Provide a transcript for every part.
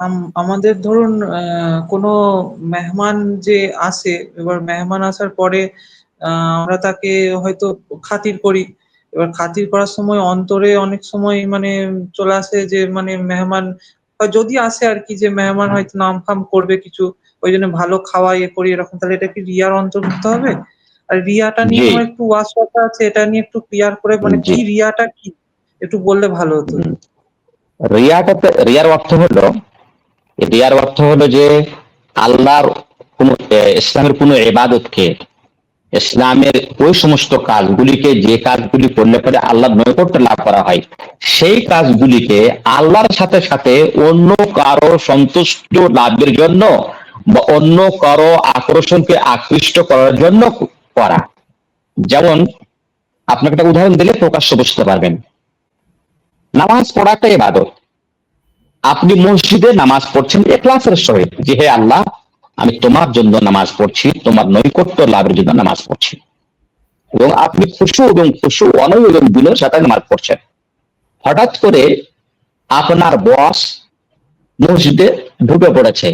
আম আমাদের ধরুন কোনো মেহমান যে আসে, এবার মেহমান আসার পরে আমরা তাকে হয়তো খাতির করি। এবার খাতির করার সময় অন্তরে অনেক সময় মানে চলে আসে যে মানে মেহমান যদি আসে আর কি যে মেহমান হয়তো নাম-ফাম করবে কিছু, ওই জন্য ভালো খাওয়া ইয়ে করি এরকম, তাহলে এটা কি রিয়ার অন্তর্ভুক্ত হবে? আর রিয়াটা নিয়ে। আমার একটু ওয়াসওয়াসা আছে, এটা নিয়ে একটু ক্লিয়ার করে মানে কি রিয়াটা কি? একটু বললে ভালো হতো। হুম। রিয়াটাতে রিয়ার অর্থ হলো রিয়ার অর্থ হলো যে আল্লাহর কোন ইসলামের কোন এবাদতকে ইসলামের ওই সমস্ত কাজগুলিকে যে কাজগুলি করলে পরে আল্লাহর নৈকট্য লাভ করা হয়, সেই কাজগুলিকে আল্লাহর সাথে, সাথে অন্য কারও সন্তুষ্ট লাভের জন্য বা অন্য কারও আকর্ষণকে আকৃষ্ট করার জন্য করা। যেমন আপনাকে একটা উদাহরণ দিলে প্রকাশ্য বুঝতে পারবেন। নামাজ পড়া একটা ইবাদত। আপনি মসজিদে নামাজ পড়ছেন এখলাসের সহিত যে, "হে আল্লাহ, আমি তোমার জন্য নামাজ পড়ছি, তোমার নৈকট্য লাভের জন্য নামাজ পড়ছি।" এবং আপনি খুশু এবং খুশু অনয় এবং বিনয়ের সাথে নামাজ পড়ছেন। হঠাৎ করে আপনার বস মসজিদে ঢুকে পড়েছে।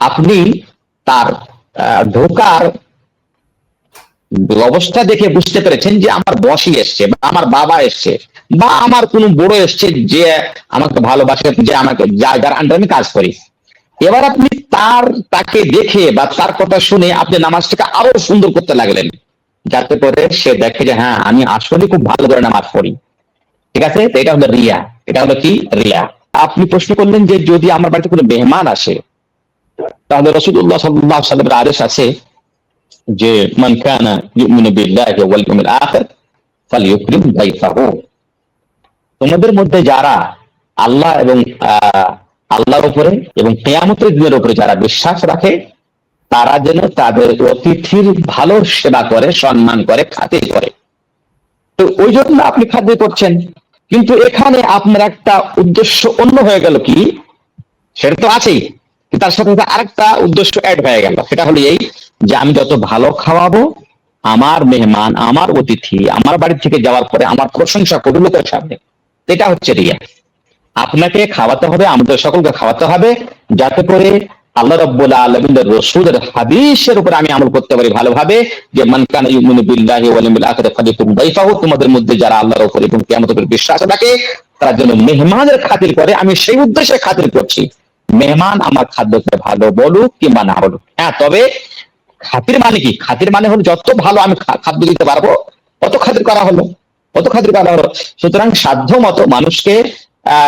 আপনি তার ঢোকার অবস্থা দেখে বুঝতে পেরেছেন যে আমার বসই এসছে আমার বাবা এসছে বা আমার কোনো বড় এসছে যে আমাকে ভালোবাসে, যে আমাকে যার আন্ডারে আমি কাজ করি। এবার আপনি তার তাকে দেখে বা তার কথা শুনে আপনি নামাজটাকে আরও সুন্দর করতে লাগলেন। যাতে করে সে দেখে যে হ্যাঁ, আমি আসলেই খুব ভালো করে নামাজ পড়ি। ঠিক আছে? এটা হলো রিয়া। এটা হলো কি? রিয়া। আপনি প্রশ্ন করলেন যে যদি আমার বাড়িতে কোনো মেহমান আসে, তাহলে রাসূলুল্লাহ সাল্লাহ ওয়াসাল্লামের আদেশ আছে যে মান কানা ইউমিনু বিল্লাহি ওয়াল ইয়াউমিল আখির ফালইউকরিম দাইফাহু। তোমাদের মধ্যে যারা আল্লাহ এবং আ আল্লাহর উপরে এবং কিয়ামতের দিনের উপরে যারা বিশ্বাস রাখে, তারা যেন তাদের অতিথির ভালো সেবা করে, সম্মান করে, খাতির করে। তো ঐজন্য আপনি খাতির করছেন। কিন্তু এখানে আপনার একটা উদ্দেশ্য অন্য হয়ে গেল কি? সেটা তো আছেই। তার সাথে আরেকটা উদ্দেশ্য অ্যাড হয়ে গেল। সেটা হলো এই যে আমি যত ভালো খাওয়াবো, আমার মেহমান, আমার অতিথি আমার বাড়ি থেকে যাওয়ার পরে আমার প্রশংসা করবে লোকের সামনে। এটা হচ্ছে রিয়া। আপনাকে খাওয়াতে হবে, আমাদের সকলকে খাওয়াতে হবে যাতে করে আল্লাহ রাব্বুল আলামিনের রাসূলের হাদিসের উপরে আমি আমল করতে পারি ভালোভাবে যে মান দাইফাহু তোমাদের মধ্যে যারা আল্লাহর উপরে এবং কিয়ামতের উপরে বিশ্বাস রাখে তারা যেন মেহমানের খাতির করে আমি সেই উদ্দেশ্যে খাতির করছি। মেহমান আমার খাদ্যকে ভালো বলুক কিংবা না বলুক। হ্যাঁ, তবে খাতির মানে কি? খাতির মানে হলো যত ভালো আমি খাদ্য দিতে পারব, তত খাতির করা হলো। তত খাদ্য করা হলো। সুতরাং সাধ্যমতো মানুষকে আ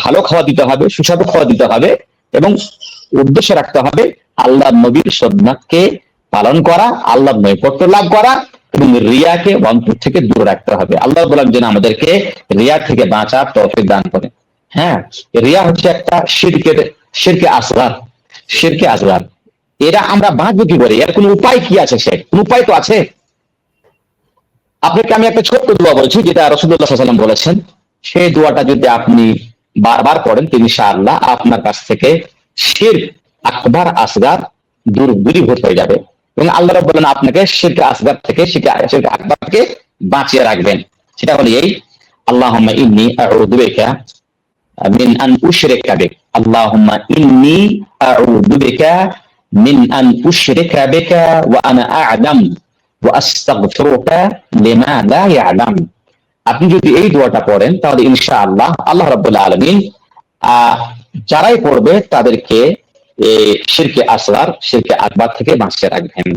ভালো খাওয়া দিতে হবে, সুস্বাদু খাওয়া দিতে হবে এবং উদ্দেশ্য রাখতে হবে আল্লাহর নবীর সুন্নাতকে পালন করা, আল্লাহর নৈকট্য লাভ করা এবং রিয়াকে অন্তর থেকে দূরে রাখতে হবে। আল্লাহ বলেন যেন আমাদেরকে রিয়া থেকে বাঁচার তৌফিক দান করে। হ্যাঁ, রিয়া হচ্ছে একটা শিরকের শিরকে আসগার, শিরকে আসগার। এরা আমরা বাঁচবো কি করে? এর কোনো উপায় কি আছে সে? উপায় তো আছে? আপনাকে আমি একটা ছোট্ট দোয়া বলছি, যেটা সাল্লাল্লাহু বলেছেন। সেই দোয়াটা যদি আপনি বারবার পড়েন তো ইনশাআল্লাহ আপনার কাছ থেকে শিরক, আকবার, আসগার দূর দূরীভূত হয়ে যাবে। এবং আল্লাহ আলামিন আপনাকে শিরকে, আসগার থেকে, শিরকে আকবার থেকে বাঁচিয়ে রাখবেন। সেটা হলো এই আল্লাহ ইন্নি আ'লাম আপনি যদি এই দোয়াটা পড়েন তাহলে ইনশাআল্লাহ আল্লাহ রাব্বুল আলামিন আলমিন যারাই পড়বে তাদেরকে শিরকে আসগার, শিরকে আকবার থেকে বাঁচিয়ে রাখবেন।